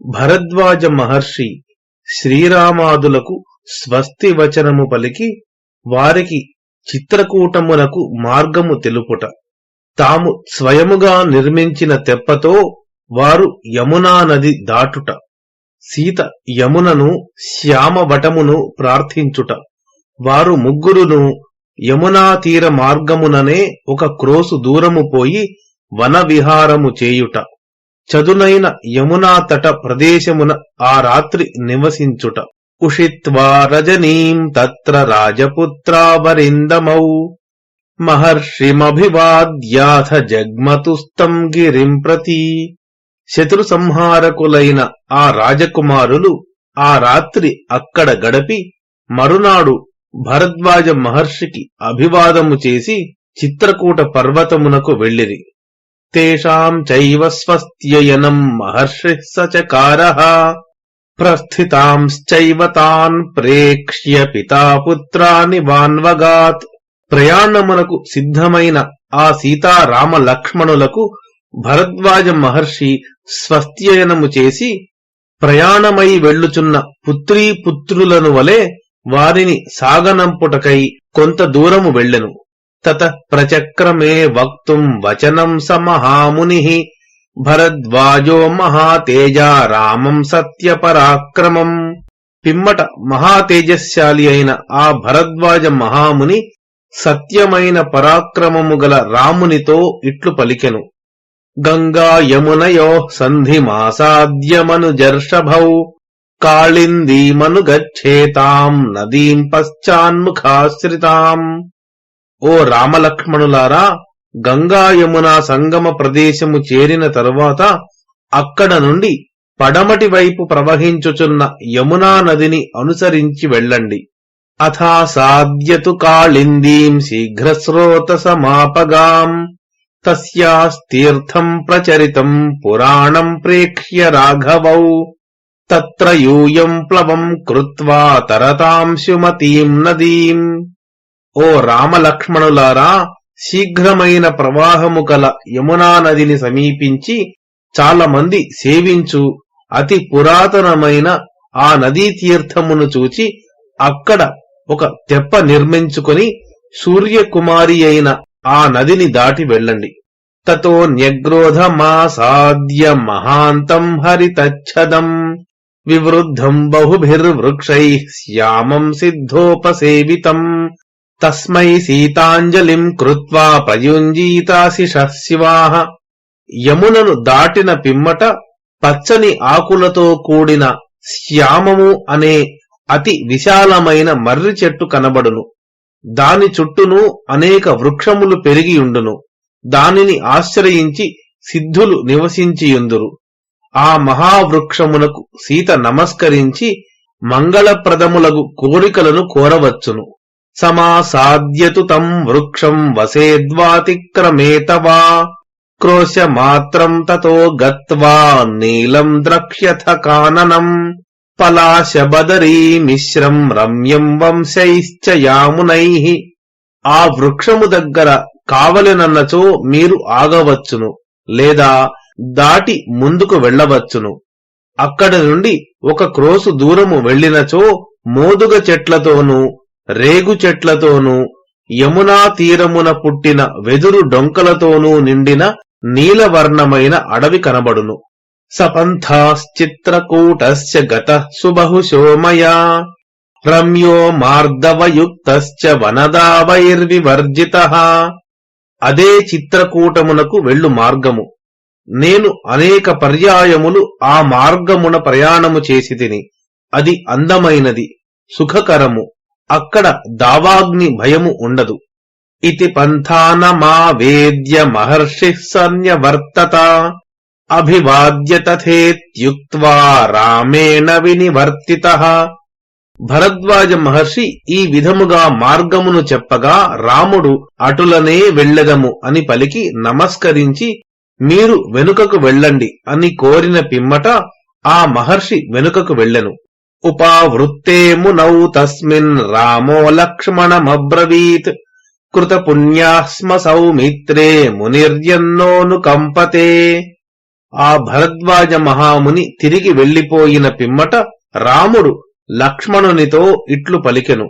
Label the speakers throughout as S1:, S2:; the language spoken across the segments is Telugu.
S1: భరద్వాజ మహర్షి శ్రీరామాదులకు స్వస్తి వచనము పలికి వారికి చిత్రకూటమునకు మార్గము తెలుపుట. తాము స్వయముగా నిర్మించిన తెప్పతో వారు యమునా నది దాటుట. సీత యమునను శ్యామవటమును ప్రార్థించుట. వారు ముగ్గురును యమునా తీర మార్గముననే ఒక క్రోసు దూరము పోయి వన విహారము చేయుట. చదునైన యమునా తట ప్రదేశమున ఆ రాత్రి నివసించుట. ఉషిత్వా రజనీం తత్ర రాజపుత్రావరిందమౌ. మహర్షిమభివాద్యాథ జగ్మతుస్తం గిరిం ప్రతి. శత్రు సంహారకులైన ఆ రాజకుమారులు ఆ రాత్రి అక్కడ గడపి మరునాడు భరద్వాజ మహర్షికి అభివాదము చేసి చిత్రకూట పర్వతమునకు వెళ్ళిరి. తేషాం చైవ స్వస్త్యయనం మహర్షి సచకార ప్రస్థితాంశ్చైవ తాన్ ప్రేక్ష్య పితాపుత్రాని వాన్వగాత్ ప్రయాణమునకు సిద్ధమైన ఆ సీతారామ లక్ష్మణులకు భరద్వాజ మహర్షి స్వస్త్యయనము చేసి ప్రయాణమై వెళ్ళుచున్న పుత్రీ పుత్రులను వలె వారిని సాగనంపుటకై కొంత దూరము వెళ్ళెను. తత ప్రచక్రమే వక్తుం వచనం స మహాముని భరద్వాజో మహాతేజ రామం సత్యపరాక్రమం. పిమ్మట మహాతేజశాలి అయిన ఆ భరద్వాజ మహాముని సత్యమైన పరాక్రమము గల రామునితో ఇట్లు పలికెను. గంగా యమునయో సంధిమాసాద్యమనుజర్షభౌ కాళిందీమను గచ్చేతాం నదీం పశ్చాన్ముఖాశ్రితాం. ఓ రామలక్ష్మణులారా గంగా యమున సంగమ ప్రదేశము చేరిన తరువాత అక్కడ నుండి పడమటి వైపు ప్రవహించుచున్న యమునా నదిని అనుసరించి వెళ్ళండి. అథా సాధ్యతు కాళిందీం శీఘ్రస్రోత సమాపగాం తస్యాస్తీర్థం ప్రచరితం పురాణం ప్రేక్ష్య రాఘవౌ. తత్ర యూయం ప్లవం కృత్వా తరతాంశుమతీం నదీం. ఓ రామలక్ష్మణులారా శీఘ్రమైన ప్రవాహము కల యమునా నదిని సమీపించి చాలామంది సేవించు. అతి పురాతనమైన ఆ నదీ తీర్థమును చూచి అక్కడ ఒక తెప్ప నిర్మించుకొని సూర్యకుమారి అయిన ఆ నదిని దాటి వెళ్ళండి. తతో న్యగ్రోధమాసాద్య మహాంతం హరితచ్చదం. వివృద్ధం బహుభిర్వృక్షై శ్యామం సిద్ధోపసేవితం. తస్మై సీతాంజలిం కృత్వా ప్రయుంజీతాశిష శివాహ యమునను దాటిన పిమ్మట పచ్చని ఆకులతో కూడిన శ్యామము అనే అతి విశాలమైన మర్రి చెట్టు కనబడును. దాని చుట్టూను అనేక వృక్షములు పెరిగియుండును. దానిని ఆశ్రయించి సిద్ధులు నివసించియుందురు. ఆ మహావృక్షమునకు సీత నమస్కరించి మంగళప్రదములగు కోరికలను కోరవచ్చును. సమాసాద్యతు తం వృక్షం వసేద్వాతిక్రమేతవా క్రోశ క్రోశమాత్రం తతో గత్వా నీలం ద్రక్ష్యథ కాననం. పలాశబదరీ మిశ్రం రమ్యం వంశైశ్చ యామునై. ఆ వృక్షము దగ్గర కావలెనన్నచో మీరు ఆగవచ్చును లేదా దాటి ముందుకు వెళ్ళవచ్చును. అక్కడి నుండి ఒక క్రోసు దూరము వెళ్ళినచో మోదుగ చెట్లతోనూ రేగు చెట్లతోనూ యమునా తీరమున పుట్టిన వెదురు డొంకలతోనూ నిండిన నీలవర్ణమైన అడవి కనబడును. సపంథాశ్చిత్రకూటశ్చ గత సుబహుశో మయా రమ్యో మార్దవయుక్తశ్చ వనదావైర్వివర్జిత. అదే చిత్రకూటమునకు వెళ్ళు మార్గము. నేను అనేక పర్యాయములు ఆ మార్గమున ప్రయాణము చేసి తిని అది అందమైనది సుఖకరము. అక్కడ దావాగ్ని భయము ఉండదు. ఇతి పంథానమావేద్య మహర్షి సన్యవర్తత అభివాద్య తథేత్యుక్త్వా రామేణ వినివర్తిత. భరద్వాజ మహర్షి ఈ విధముగా మార్గమును చెప్పగా రాముడు అటులనే వెళ్ళదము అని పలికి నమస్కరించి మీరు వెనుకకు వెళ్ళండి అని కోరిన పిమ్మట ఆ మహర్షి వెనుకకు వెళ్ళెను. ఉపావృత్తే మునౌ తస్మిన్ రామో లక్ష్మణమబ్రవీత్. కృతపుణ్యాస్మ సౌమిత్రే మునిర్యన్నోను కంపతే. ఆ భరద్వాజ మహాముని తిరిగి వెళ్ళిపోయిన పిమ్మట రాముడు లక్ష్మణునితో ఇట్లు పలికెను.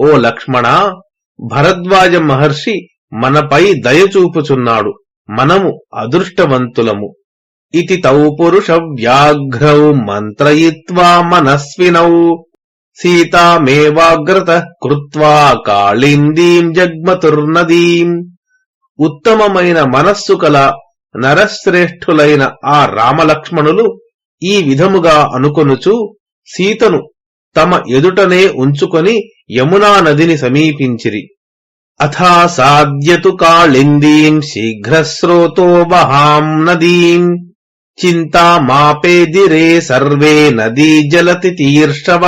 S1: ఓ లక్ష్మణ భరద్వాజ మహర్షి మనపై దయచూపుచున్నాడు మనము అదృష్టవంతులము. ఇతి తౌ పురుష వ్యాఘ్రౌ మంత్రయిత్వా మనస్వినౌ సీతామేవాగ్రత కృత్వా కాళిందీం జగ్మతుర్నదీం ఉత్తమమైన మనస్సు కల నరశ్రేష్ఠులైన ఆ రామలక్ష్మణులు ఈ విధముగా అనుకొనుచు సీతను తమ ఎదుటనే ఉంచుకొని యమునా నదిని సమీపించిరి. అథా సాధ్యతు కాళిందీం శీఘ్రస్రోతో వహాం నదీం। చింతామాపేదిరే సర్వే నదీ జలతి తీర్షవ.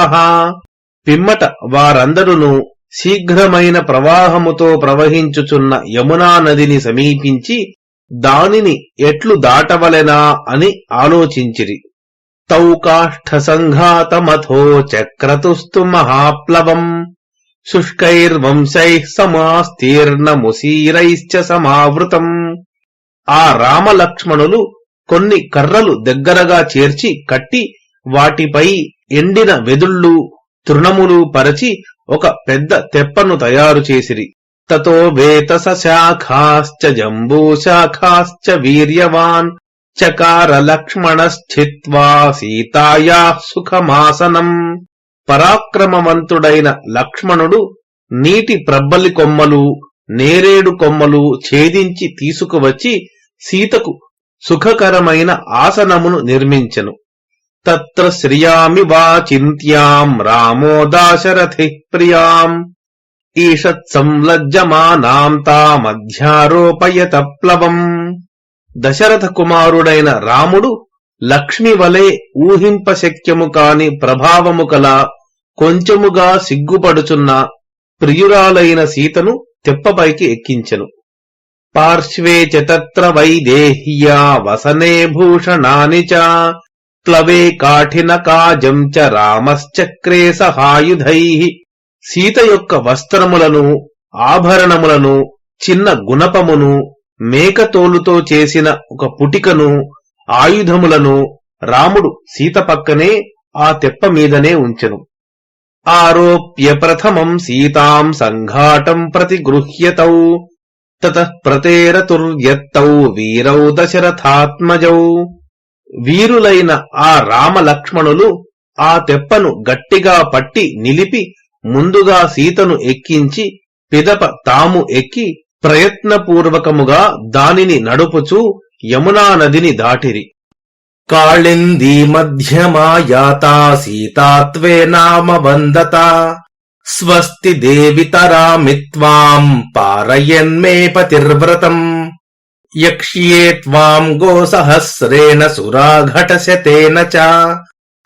S1: పిమ్మట వారందరును శీఘ్రమైన ప్రవాహముతో ప్రవహించుచున్న యమునా నదిని సమీపించి దానిని ఎట్లు దాటవలెనా అని ఆలోచించిరి. తౌ కాష్ఠసంఘాతమథో చక్రతుస్తు మహాప్లవం. శుష్కైర్వంశైః సమాస్తీర్ణముసీరైశ్చ సమావృతం. ఆ రామలక్ష్మణులు కొన్ని కర్రలు దగ్గరగా చేర్చి కట్టి వాటిపై ఎండిన వెదుళ్ళు తృణములు పరచి ఒక పెద్ద తెప్పను తయారు చేసిరి. తతో వేతస శాఖాశ్చ జంబూశాఖాశ్చ వీర్యవాన్ చకార లక్ష్మణశ్చిత్వా సీతాయా సుఖమాసనం. పరాక్రమవంతుడైన లక్ష్మణుడు నీటి ప్రబ్బలి కొమ్మలు నేరేడు కొమ్మలు ఛేదించి తీసుకువచ్చి సీతకు సుఖకరమైన ఆసనమును నిర్మించెను. తత్ర శ్రియామి వా చింత్యాం రామో దాశరథి ప్రియాం. ఈషత్ సంలజ్జమానాం తామధ్యారోపయత ప్లవం. దశరథ కుమారుడైన రాముడు లక్ష్మి వలె ఊహింపశక్యము కాని ప్రభావము కల కొంచెముగా సిగ్గుపడుచున్న ప్రియురాలైన సీతను తెప్పపైకి ఎక్కించెను. పార్శ్వే చ తత్ర వైదేహ్యా వసనే భూషణాని చ. ప్లవే కాఠిన కాజం చ రామశ్చక్రే సహాయుధై. సీత యొక్క వస్త్రములను ఆభరణములను చిన్న గుణపమును మేకతోలుతో చేసిన ఒక పుటికను ఆయుధములను రాముడు సీత పక్కనే ఆ తెప్ప మీదనే ఉంచెను. ఆరోప్య ప్రథమం సీతాం సంఘాటం ప్రతి గృహ్యతౌ తతః ప్రతేరతుర్యత్తౌ వీరౌ దశరథాత్మజౌ. వీరులైన ఆ రామలక్ష్మణులు ఆ తెప్పను గట్టిగా పట్టి నిలిపి ముందుగా సీతను ఎక్కించి పిదప తాము ఎక్కి ప్రయత్నపూర్వకముగా దానిని నడుపుచూ యమునా నదిని దాటిరి. కాళిందీ మధ్యమాయాత సీతాత్వే నామ వందత స్వస్తి దేవితరామిత్వాం పారయన్మే పతిర్వ్రతం యక్ష్యే త్వాం గోసహస్రేణ సురాఘటశతేన చ.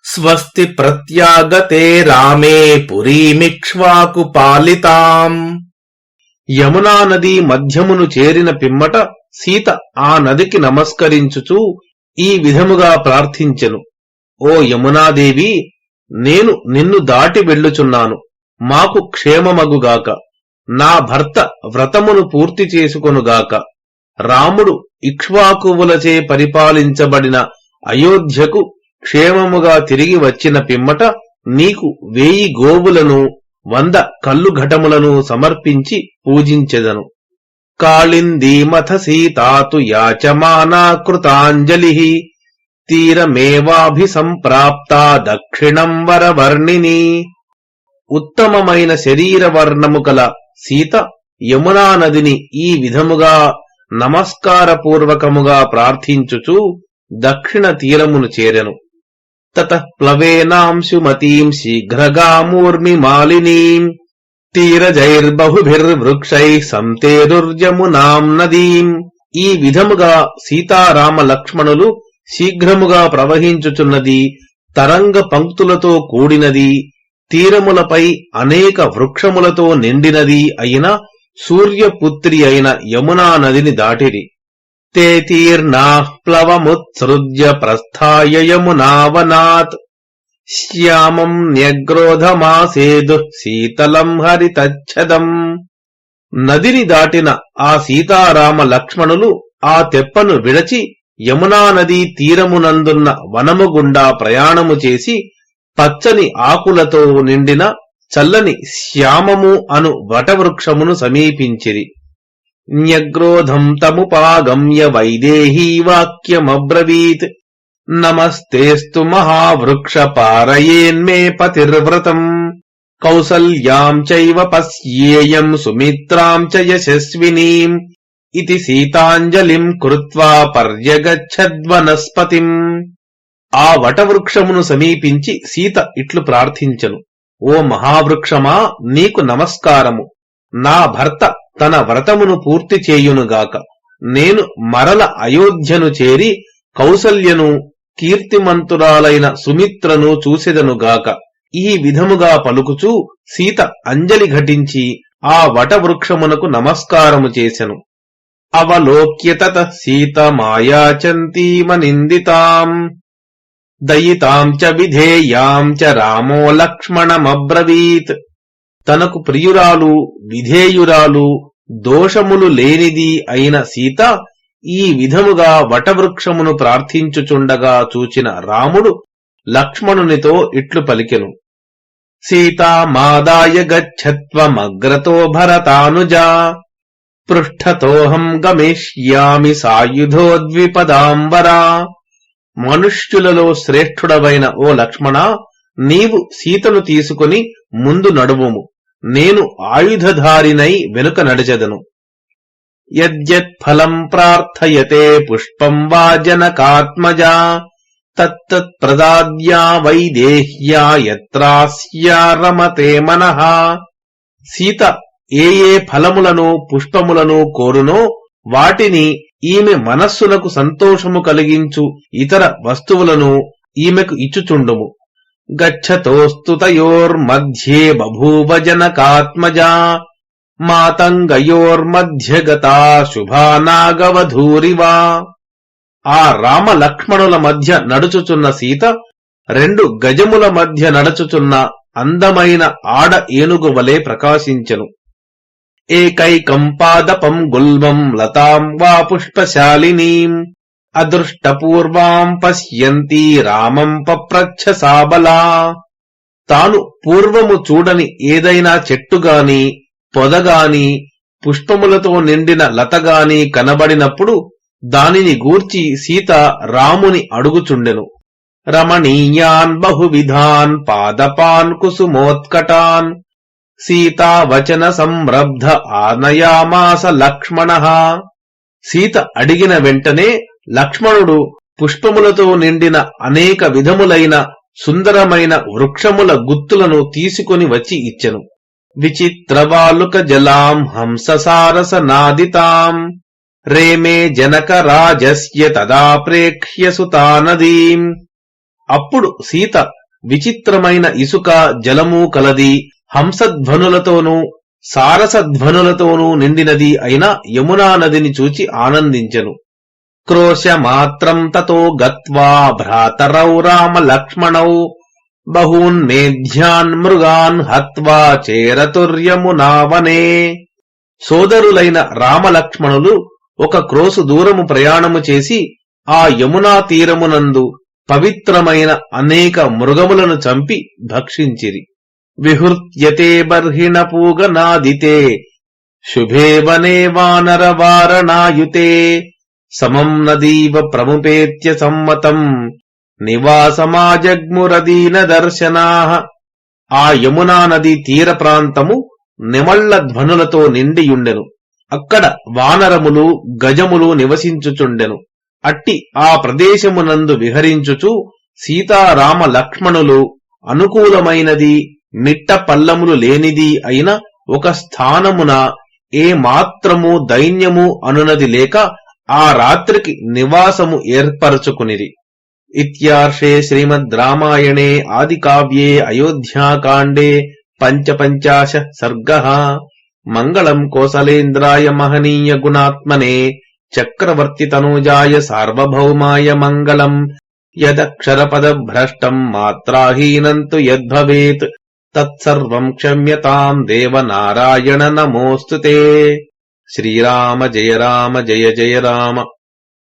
S1: స్వస్తి ప్రత్యాగతే రామే పురీమిక్ష్వాకు పాలితాం. యమునా నది మధ్యమును చేరిన పిమ్మట సీత ఆ నదికి నమస్కరించుచూ ఈ విధముగా ప్రార్థించెను. ఓ యమునాదేవి నేను నిన్ను దాటి వెళ్ళుచున్నాను. మాకు క్షేమమగుగాక. నా భర్త వ్రతమును పూర్తి చేసుకొనుగాక. రాముడు ఇక్ష్వాకువులచే పరిపాలించబడిన అయోధ్యకు క్షేమముగా తిరిగి వచ్చిన పిమ్మట నీకు వేయి గోవులను వంద కల్లు ఘటములను సమర్పించి పూజించెదను. కాళిందీమథ సీతాతు యాచమానా కృతాంజలి. తీరమేవాభిసంప్రాప్తా దక్షిణం వరవర్ణిని ఉత్తమమైన శరీర వర్ణము కల సీత యమునా నదిని ఈ విధముగా నమస్కారపూర్వకముగా ప్రార్థించుచు దక్షిణ తీరమును చేరెను. తత ప్లవేనాంశుమతీం శీఘ్రగామూర్మి మాలినీం తీరజైర్బహుభిర్వృక్షై సంతేరుర్యమునాం నదీం. ఈ విధముగా సీతారామ లక్ష్మణులు శీఘ్రముగా ప్రవహించుచున్నది తరంగ పంక్తులతో కూడినది తీరములపై అనేక వృక్షములతో నిండినది అయిన సూర్యపుత్రి అయిన యమునా నదిని దాటిరి. తే తీర్ణా ప్లవముత్సృజ్య ప్రస్థాయ యమునావనాత్. శ్యామం న్యగ్రోధమాసేదు శీతలం హరితచ్చదం నదిని దాటిన ఆ సీతారామ లక్ష్మణులు ఆ తెప్పను విడచి యమునా నదీ తీరమునందున్న వనము గుండా ప్రయాణము చేసి పచ్చని ఆకులతో నిండిన చల్లని శ్యామము అను వటవృక్షమును సమీపించిరి. న్యగ్రోధం తముపాగమ్య వైదేహీ వాక్యమబ్రవీత్. నమస్తేస్తు మహావృక్ష పారయేన్మే పతిర్వ్రతం. కౌసల్యాం చైవ పశ్యేయం సుమిత్రాం చ యశస్వినీం. ఇది సీతాంజలిం కృత్వా పర్యగచ్చద్వనస్పతిం. ఆ వటవృక్షమును సమీపించి సీత ఇట్లు ప్రార్థించను. ఓ మహావృక్షమా నీకు నమస్కారము. నా భర్త తన వ్రతమును పూర్తి చేయునుగాక నేను మరల అయోధ్యను చేరి కౌసల్యను కీర్తిమంతురాలైన సుమిత్రను చూసెదనుగాక ఈ విధముగా పలుకుచూ సీత అంజలి ఘటించి ఆ వటవృక్షమునకు నమస్కారము చేసెను. అవలోక్యతత సీత మాయాచంతీమనిందితాం దయితాం చ విధేయాం చ రామో లక్ష్మణమబ్రవీత్. తనకు ప్రియురాలు విధేయురాలు దోషములు లేనిది అయిన సీత ఈ విధముగా వటవృక్షమును ప్రార్థించుచుండగా చూచిన రాముడు లక్ష్మణునితో ఇట్లు పలికెను. సీతామాదాయ గచ్చత్వమగ్రతో భరతానుజా. పృష్ఠతోహం గమిష్యామి సాయుధోద్విపదాంబరా మనుష్యులలో శ్రేష్ఠుడవైన ఓ లక్ష్మణ నీవు సీతను తీసుకుని ముందు నడువుము. నేను ఆయుధధారినై వెనుక నడిచెదను. యద్యత్ఫలం ప్రార్థయతే పుష్పం వా జనకాత్మజా తత్తత్ ప్రదాద్యా వైదేహ్యా యత్రాస్యా రమతే మనః. సీత ఏ ఏ ఫలములను పుష్పములను కోరునో వాటిని ఈమె మనస్సునకు సంతోషము కలిగించు ఇతర వస్తువులను ఈమెకు ఇచ్చుచుండుము. గచ్చతోస్తుతయోర్మధ్యే బభూవ జనకాత్మజా మాతంగయోర్మధ్యగతా శుభానాగవధూరివా. ఆ రామ లక్ష్మణుల మధ్య నడుచుచున్న సీత రెండు గజముల మధ్య నడుచుచున్న అందమైన ఆడ ఏనుగు వలె ప్రకాశించెను. ఏకైకం పాదపం గుల్మం లతాం వా పుష్పశాలినీం. అదృష్టపూర్వాం పశ్యంతి రామం పప్రచ్ఛ సాబలా తాను పూర్వము చూడని ఏదైనా చెట్టుగాని పొదగాని పుష్పములతో నిండిన లతగాని కనబడినప్పుడు దానిని గూర్చి సీత రాముని అడుగుచుండెను. రమణీయాన్ బహువిధాన్ పాదపాన్ కుసుమోత్కటాన్. సీతావచన సంరబ్ధ ఆనయామాస లక్ష్మణ. సీత అడిగిన వెంటనే లక్ష్మణుడు పుష్పములతో నిండిన అనేక విధములైన సుందరమైన వృక్షముల గుత్తులను తీసుకొని వచ్చి ఇచ్చెను. విచిత్రవాలుక జలాం హంససారస నాదితాం. రేమే జనక రాజస్య తదా ప్రేక్ష్య సుతానదీం. అప్పుడు సీత విచిత్రమైన ఇసుక జలము కలది హంసధ్వనులతోనూ సారసధ్వనులతోనూ నిండినది అయిన యమునా నదిని చూచి ఆనందించెను. క్రోశమాత్రం తతో గత్వా భ్రాతరౌ రామ లక్ష్మణౌ బహూన్ మేధ్యాన్ మృగాన్ హత్వా చేరతుర్యమునావనే. సోదరులైన రామలక్ష్మణులు ఒక క్రోసు దూరము ప్రయాణము చేసి ఆ యమునా తీరమునందు పవిత్రమైన అనేక మృగములను చంపి భక్షించిరి. విహృత్యతే బర్హిణ పూగనాదితే శుభే వనే వానర వారణాయుతే సమం నదీవ ప్రముపేత్య సమ్మతం నివాసమాజగ్మురదీన దర్శనా. ఆ యమునా నది తీర ప్రాంతము నిమళ్ళ ధ్వనులతో నిండియుండెను. అక్కడ వానరములు గజములు నివసించుచుండెను. అట్టి ఆ ప్రదేశమునందు విహరించుచు సీతారామ లక్ష్మణులు అనుకూలమైనది మిట్ట పల్లములు లేనిది అయిన ఒక స్థానమున ఏ మాత్రము దైన్యము అనునది లేక ఆ రాత్రికి నివాసము ఏర్పరచుకునిరి. ఇత్యార్షే శ్రీమద్ రామాయణే ఆది కావ్యే అయోధ్యాకాండే పంచపంచాశ సర్గ. మంగళం కోసలేంద్రాయ మహనీయ గుణాత్మనే చక్రవర్తి తనూజాయ సార్వభౌమాయ మంగళం. యదక్షరపదభ్రష్టం మాత్రాహీనం తు యద్భవేత్. తత్సర్వం క్షమ్యతాం దేవ నారాయణ నమోస్తుతే శ్రీరామ జయ రామ జయ జయ రామ